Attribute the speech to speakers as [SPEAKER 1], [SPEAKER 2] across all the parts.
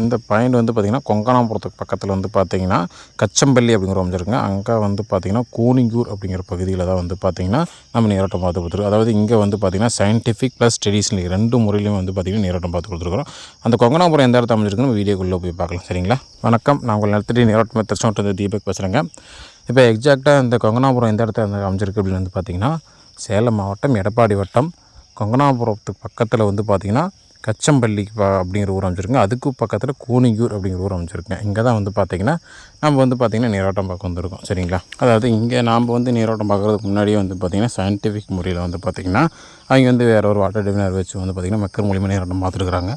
[SPEAKER 1] இந்த பாயிண்ட் வந்து பார்த்திங்கன்னா கொங்கனாபுரத்துக்கு பக்கத்தில் வந்து பார்த்திங்கன்னா கச்சம்பள்ளி அப்படிங்கிற அமைஞ்சிருக்குங்க. அங்கே வந்து பார்த்திங்கன்னா கூனிங்கூர் அப்படிங்கிற பகுதியில் தான் வந்து பார்த்திங்கன்னா நம்ம நீரோட்டம் பார்த்து கொடுத்துருக்கோம். அதாவது இங்கே வந்து பார்த்திங்கன்னா சயின்டிஃபிக் ப்ளஸ் ட்ரெடிஷ்னல் ரெண்டு முறையிலையும் வந்து பார்த்திங்கன்னா நீரோட்டம் பார்த்து கொடுத்துருக்குறோம் அந்த கொங்கனாபுரம் எந்த இடத்துல நம்ம வீடியோக்குள்ளே போய் பார்க்கலாம். சரிங்களா? வணக்கம். நான் உங்கள் நிலத்தடி நீரோட்டம் வந்து தீபக் பேசுகிறேங்க இப்போ எக்ஸாக்டாக இந்த கொங்கனாபுரம் எந்த இடத்துல அந்த அமைஞ்சிருக்கு அப்படின்னு வந்து பார்த்திங்கன்னா சேலம் மாவட்டம் எடப்பாடி வட்டம். கொங்கனாபுரத்துக்கு பக்கத்தில் வந்து பார்த்திங்கன்னா கச்சம்பள்ளி பா அப்படிங்கிற ஊர் அமைச்சிருக்கேன் அதுக்கு பக்கத்தில் கூனியூர் அப்படிங்கிற ஊர் அமைச்சிருக்கேன் இங்கே தான் வந்து பார்த்திங்கன்னா நம்ம வந்து பார்த்திங்கன்னா நீரோட்டம் பார்க்க வந்திருக்கோம். சரிங்களா? அதாவது இங்கே நாம் வந்து நீரோட்டம் பார்க்குறதுக்கு முன்னாடியே வந்து பார்த்திங்கன்னா சயின்டிஃபிக் முறையில் வந்து பார்த்திங்கன்னா அவங்க வந்து வேறு ஒரு வாட்டர் டிவினர் வச்சு வந்து பார்த்திங்கன்னா மெக்கர் மூலியமாக நேரம் பார்த்துருக்குறாங்க.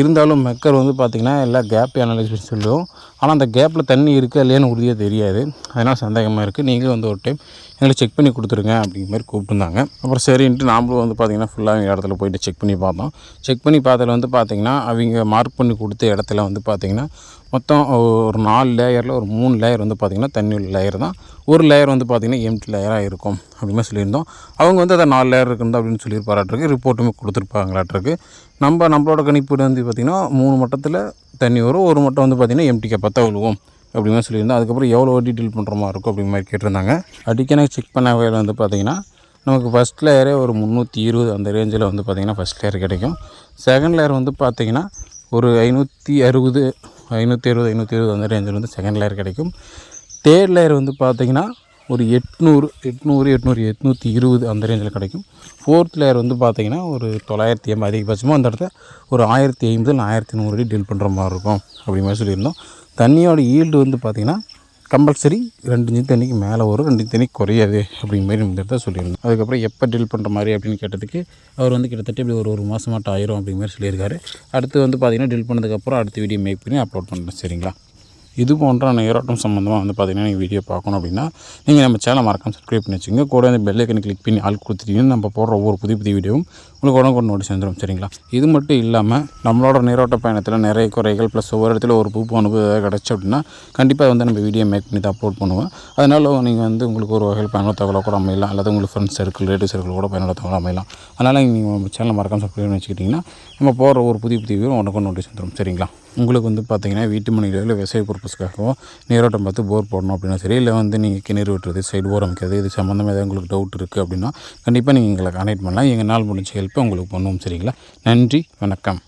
[SPEAKER 1] இருந்தாலும் மெக்கர் வந்து பார்த்திங்கன்னா எல்லா கேப் அனாலிசிஸ் சொல்லுவோம் ஆனால் அந்த கேப்பில் தண்ணி இருக்கா இல்லையான்னு உறுதியாக தெரியாது. அதனால் சந்தேகமாக இருக்குது நீங்களும் வந்து ஒரு டைம் எங்களை செக் பண்ணி கொடுத்துருங்க அப்படிங்கிற மாதிரி கூப்பிட்டுருந்தாங்க. அப்புறம் சரின்ட்டு நாமளும் வந்து பார்த்திங்கன்னா ஃபுல்லாக இடத்துல போயிட்டு செக் பண்ணி பார்த்தோம். செக் பண்ணி பார்த்ததில் வந்து பார்த்திங்கன்னா அவங்க மார்க் பண்ணி கொடுத்த இடத்துல வந்து பார்த்திங்கன்னா மொத்தம் ஒரு நாலு லேயரில் ஒரு மூணு லேயர் வந்து பார்த்திங்கன்னா தண்ணி உள்ள லேயர் தான். ஒரு லேயர் வந்து பார்த்திங்கன்னா எம்டி லேயராக இருக்கும் அப்படின்னு சொல்லியிருந்தோம். அவங்க வந்து அதை நாலு லேயர் இருக்குது அப்படின்னு சொல்லியிருப்பாராட்டிருக்கு. ரிப்போர்ட்டுமே கொடுத்துருப்பாங்களாட்டிருக்கு. நம்ம நம்மளோட கணிப்பு வந்து பார்த்திங்கன்னா மூணு மட்டத்தில் தண்ணி வரும். ஒரு மட்டம் வந்து பார்த்திங்கன்னா எம்டி கேப்பாக விழுவோம் அப்படின்னு சொல்லியிருந்தோம். அதுக்கப்புறம் எவ்வளோ டீட்டெயில் பண்ணுற மாதிரி இருக்கும் அப்படிங்கிற மாதிரி கேட்டிருந்தாங்க. அடிக்கடி செக் பண்ண வகையில் வந்து பார்த்திங்கன்னா நமக்கு ஃபஸ்ட் லேயரே ஒரு முந்நூற்றி இருபது அந்த ரேஞ்சில் வந்து பார்த்திங்கன்னா ஃபஸ்ட் லேயர் கிடைக்கும். செகண்ட் லேயர் வந்து பார்த்திங்கன்னா ஒரு ஐநூற்றி அறுபது ஐநூற்றி இருபது ஐநூற்றி இருபது அந்த ரேஞ்சில் வந்து செகண்ட் லேயர் கிடைக்கும். தேர்ட் லேயர் வந்து பார்த்திங்கன்னா ஒரு எட்நூறு எட்நூறு எட்நூறு எட்நூற்றி இருபது அந்த ரேஞ்சில் கிடைக்கும். ஃபோர்த் லேயர் வந்து பார்த்திங்கன்னா ஒரு தொள்ளாயிரத்தி ஐம்பது அதிகபட்சமாக அந்த இடத்த ஒரு ஆயிரத்தி ஐம்பது ஆயிரத்தி நூறு அடி டீல் பண்ணுற மாதிரி இருக்கும். அப்படி மாதிரி சொல்லியிருந்தோம். தண்ணியோட ஈல்டு வந்து பார்த்திங்கன்னா கம்பல்சரி ரெண்டு இன்ச்சு தண்ணிக்கு மேலே வரும் ரெண்டு இன்ச்சு தண்ணி குறையாது அப்படிங்கிற மாதிரி இந்த இடத்த சொல்லியிருந்தோம் அதுக்கப்புறம் எப்போ ட்ரில் பண்ணுற மாதிரி அப்படின்னு கேட்டதுக்கு அவர் வந்து கிட்டத்தட்ட இப்படி ஒரு ஒரு மாதமாட்டம் ஆயிரும் அப்படிங்கிற மாதிரி சொல்லியிருக்காரு. அடுத்து வந்து பார்த்திங்கன்னா ட்ரில் பண்ணதுக்கப்புறம் அடுத்த வீடியோ மேக் பண்ணி அப்லோட் பண்ணுறேன் சரிங்களா? இது போன்ற நீரோட்டம் சம்மந்தமாக வந்து பார்த்திங்கன்னா நீங்கள் வீடியோ பார்க்கணும் அப்படின்னா நீங்கள் நம்ம சேனல் மறக்காம சப்ஸ்கிரைப் பண்ணி வச்சுங்க கூட வந்து பெல்லைக்கனை கிளிக் பண்ணி ஆள் கொடுத்துட்டீங்கன்னு நம்ம போடுற ஒவ்வொரு புதிய புதிய வீடியோவும் உங்களுக்கு உடனே கொண்டு நோட்டி சேர்ந்துடும் சரிங்களா? இது மட்டும் இல்லாமல் நம்மளோட நீரோட்ட பயணத்தில் நிறைய குறைகள் ப்ளஸ் ஒவ்வொரு இடத்துல ஒரு புது அனுபவம் ஏதாவது கிடச்சி அப்படின்னா கண்டிப்பாக வந்து நம்ம வீடியோ மேக் பண்ணி தான் அப்லோட் பண்ணுவோம். அதனால் நீங்கள் வந்து உங்களுக்கு ஒரு வகையில் பயனுள்ள தகவலாக கூட அமையலாம். அல்லது உங்களுக்கு ஃப்ரெண்ட்ஸ் சர்க்கிள் ரிலேட்டிவ் சர்க்கிள் கூட பயனுள்ள தகவலாக அமையலாம். அதனால் நீங்கள் நம்ம சேனல் மறக்காம சப்ஸ்கிரைப் பண்ணி வச்சுக்கிட்டிங்கன்னா நம்ம போடுற ஒரு புதிய புதிய வீடியோ உடனே நோட்டீஸ் வந்துடும் சரிங்களா? உங்களுக்கு வந்து பார்த்தீங்கன்னா வீட்டு மணிகளோ இல்லை விவசாய பர்பஸ்க்காகவோ நீரோட்டம் பார்த்து போர் போடணும் அப்படின்னா சரி இல்லை வந்து நீங்கள் கிணறு வெட்டுறது சைடு போர் அமைக்கிறது இது சம்மந்தமாக ஏதாவது உங்களுக்கு டவுட் இருக்குது அப்படின்னா கண்டிப்பாக நீங்கள் எங்களை கான்டாக்ட் பண்ணலாம். எங்கள் நாள் முடிஞ்ச ஹெல்ப்பை உங்களுக்கு பண்ணுவோம் சரிங்களா? நன்றி வணக்கம்.